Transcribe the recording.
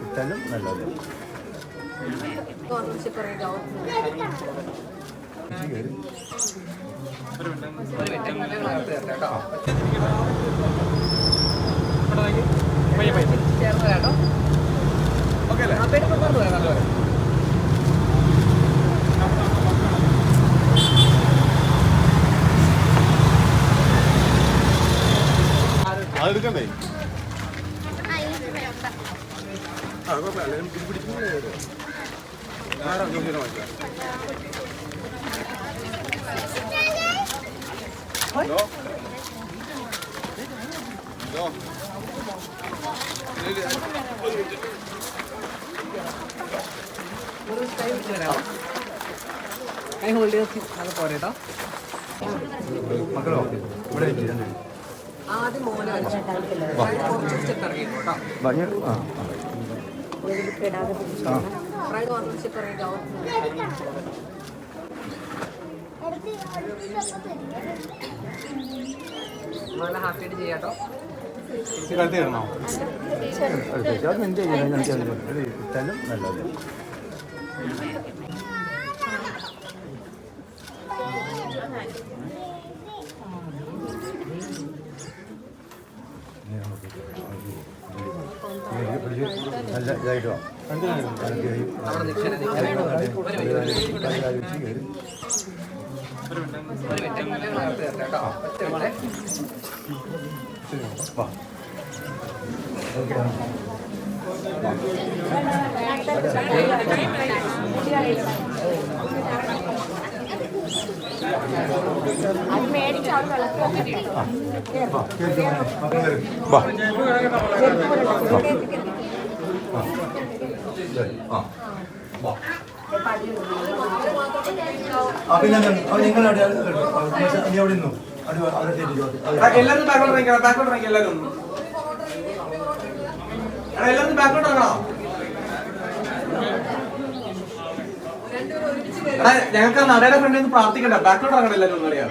ഇട്ടാലും നല്ലത് കൊണ്ടുവന്നു പോയാൽ നല്ലപോലെ അതെടുക്കണ്ടേ കൈ ഹോൾഡ് ചെയ്ത് അത് പോരെ കേട്ടോ മക്കളോ ഇവിടെ. ആദ്യം മോനെ കുറച്ച് ആവും നല്ല ഹാപ്പി ആയിട്ട് ചെയ്യാട്ടോ കഴുത്തിടണോ അത് ചെയ്യുന്നത് ഇട്ടാലും നല്ലത് നല്ല ഇതായിട്ട് ഒരു മിനിറ്റ് ഞങ്ങൾ അകത്ത് കയറട്ടെ പിന്നെ ബാക്ക്ഗ്രൗണ്ട് ഇറങ്ങിക്കണം ബാക്കോട്ട് ഇറങ്ങി എല്ലാവരും എല്ലാവരും ബാക്ക്ഗ്രൗണ്ട് ഇറങ്ങണോ ഞങ്ങൾക്ക് ആ നടയുടെ ഫ്രണ്ടിൽ നിന്ന് പ്രാർത്ഥിക്കണ്ട. ബാക്കിലോട്ട് ഇറങ്ങണം എല്ലാവരും അറിയാം